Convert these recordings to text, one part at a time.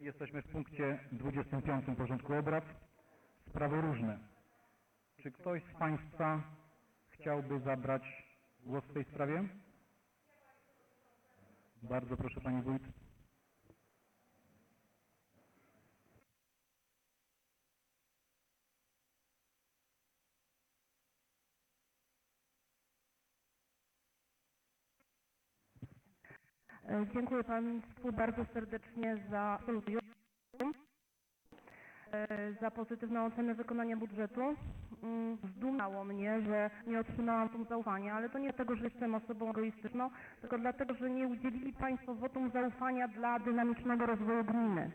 Jesteśmy w punkcie 25 porządku obrad. Sprawy różne. Czy ktoś z Państwa chciałby zabrać głos w tej sprawie? Bardzo proszę Pani Wójt. Dziękuję Państwu bardzo serdecznie za e, za pozytywną ocenę wykonania budżetu. Mm, Zdumiało mnie, że nie otrzymałam tu zaufania, ale to nie dlatego, że jestem osobą egoistyczną, tylko dlatego, że nie udzielili Państwo wotum zaufania dla dynamicznego rozwoju gminy.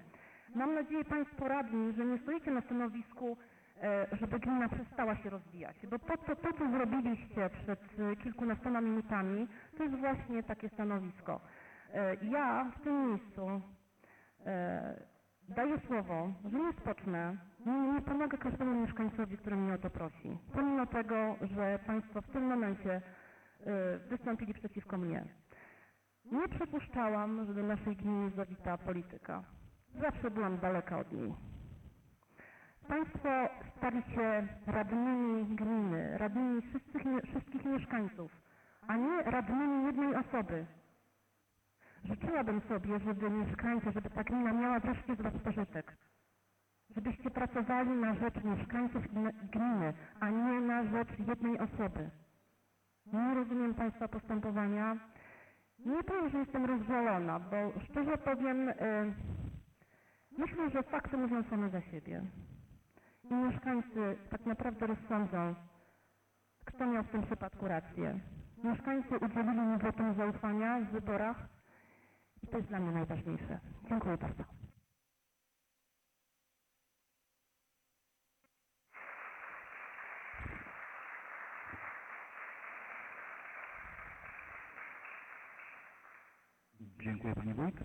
Mam nadzieję Państwo radni, że nie stoicie na stanowisku, e, żeby gmina przestała się rozwijać, bo to, to, to co zrobiliście przed e, kilkunastoma minutami, to jest właśnie takie stanowisko. E, Ja w tym miejscu e, daję słowo, że nie spocznę, nie, nie pomogę każdemu mieszkańcowi, który mnie o to prosi, pomimo tego, że Państwo w tym momencie e, wystąpili przeciwko mnie. Nie przypuszczałam, że do naszej gminy zawita polityka. Zawsze byłam daleka od niej. Państwo stali się radnymi gminy, radnymi wszystkich, wszystkich mieszkańców, a nie radnymi jednej osoby. Życzyłabym sobie, żeby mieszkańcy, żeby ta gmina miała wreszcie z Was pożytek. Żebyście pracowali na rzecz mieszkańców gmi- gminy, a nie na rzecz jednej osoby. Nie rozumiem Państwa postępowania. Nie powiem, że jestem rozżalona, bo szczerze powiem, y, myślę, że fakty mówią same za siebie. I mieszkańcy tak naprawdę rozsądzą, kto miał w tym przypadku rację. Mieszkańcy udzielili mi wotum zaufania w wyborach to jest dla mnie najważniejsze. Dziękuję bardzo. Dziękuję Pani Wójt.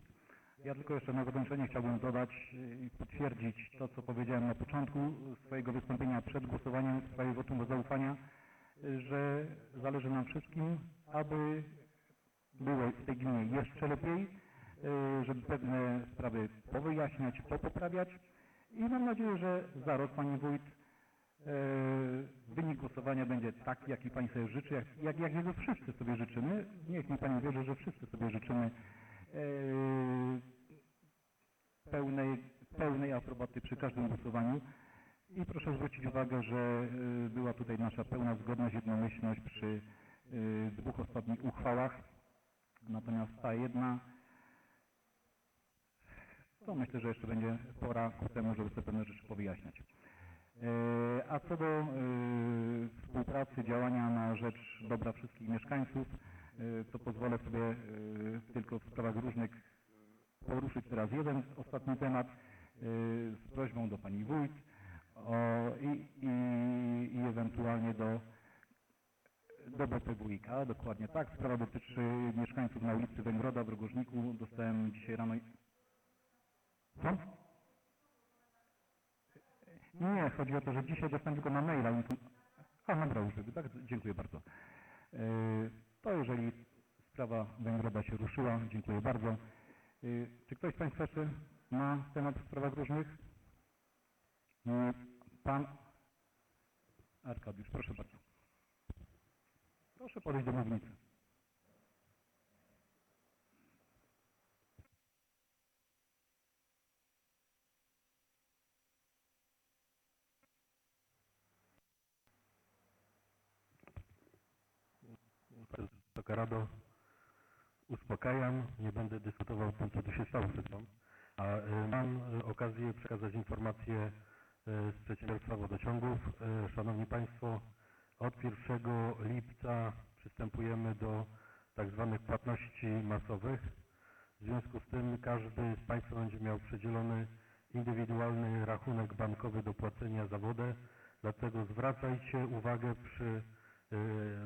Ja tylko jeszcze na zakończenie chciałbym dodać i potwierdzić to, co powiedziałem na początku swojego wystąpienia przed głosowaniem w sprawie wotum zaufania, że zależy nam wszystkim, aby było w tej gminie jeszcze lepiej, żeby pewne sprawy powyjaśniać, popoprawiać i mam nadzieję, że za rok Pani Wójt y, wynik głosowania będzie taki, jaki Pani sobie życzy, jak, jak, jak jego wszyscy sobie życzymy. Niech mi Pani wierzy, że wszyscy sobie życzymy y, pełnej, pełnej aprobaty przy każdym głosowaniu. I proszę zwrócić uwagę, że była tutaj nasza pełna zgodność, jednomyślność przy dwóch ostatnich uchwałach. Natomiast ta jedna, to myślę, że jeszcze będzie pora ku temu, żeby sobie pewne rzeczy powyjaśniać. E, A co do e, współpracy, działania na rzecz dobra wszystkich mieszkańców, e, to pozwolę sobie tylko w sprawach różnych poruszyć teraz jeden ostatni temat z prośbą do Pani Wójt o, i, i, i ewentualnie do do BPWiK, dokładnie tak. Sprawa dotyczy mieszkańców na ulicy Węgroda w Rogożniku. Dostałem dzisiaj rano... Co? Nie, chodzi o to, że dzisiaj dostałem tylko na maila. A, nabrał używy, tak? Dziękuję bardzo. E, To jeżeli sprawa Węgroda się ruszyła, dziękuję bardzo. E, Czy ktoś z Państwa jeszcze ma temat w sprawach różnych? Pan Arkadiusz, proszę bardzo. Proszę podejść do mównicy. Wysoka Rado, uspokajam, nie będę dyskutował o tym, co tu się stało chwilą, a y, mam y, okazję przekazać informację y, z przedsiębiorstwa wodociągów. Szanowni Państwo, od 1 lipca przystępujemy do tak zwanych płatności masowych. W związku z tym każdy z Państwa będzie miał przydzielony indywidualny rachunek bankowy do płacenia za wodę, dlatego zwracajcie uwagę przy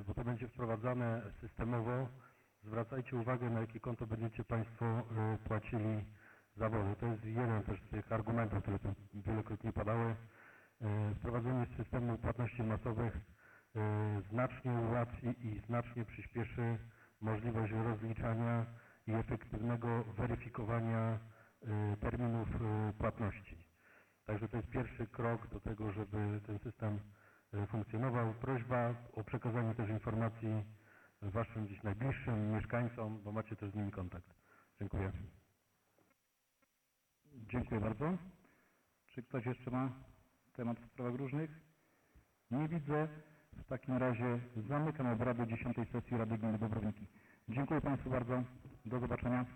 bo to będzie wprowadzane systemowo. Zwracajcie uwagę, na jakie konto będziecie Państwo yy, płacili za wodę. To jest jeden też z tych argumentów, które tu wielokrotnie padały. Yy, Wprowadzenie systemu płatności masowych znacznie ułatwi i znacznie przyspieszy możliwość rozliczania i efektywnego weryfikowania terminów płatności. Także to jest pierwszy krok do tego, żeby ten system funkcjonował. Prośba o przekazanie też informacji Waszym gdzieś najbliższym mieszkańcom, bo macie też z nimi kontakt. Dziękuję. Dziękuję bardzo. Czy ktoś jeszcze ma temat w sprawach różnych? Nie widzę. W takim razie zamykam obrady 10 sesji Rady Gminy Dobrowniki. Dziękuję Państwu bardzo. Do zobaczenia.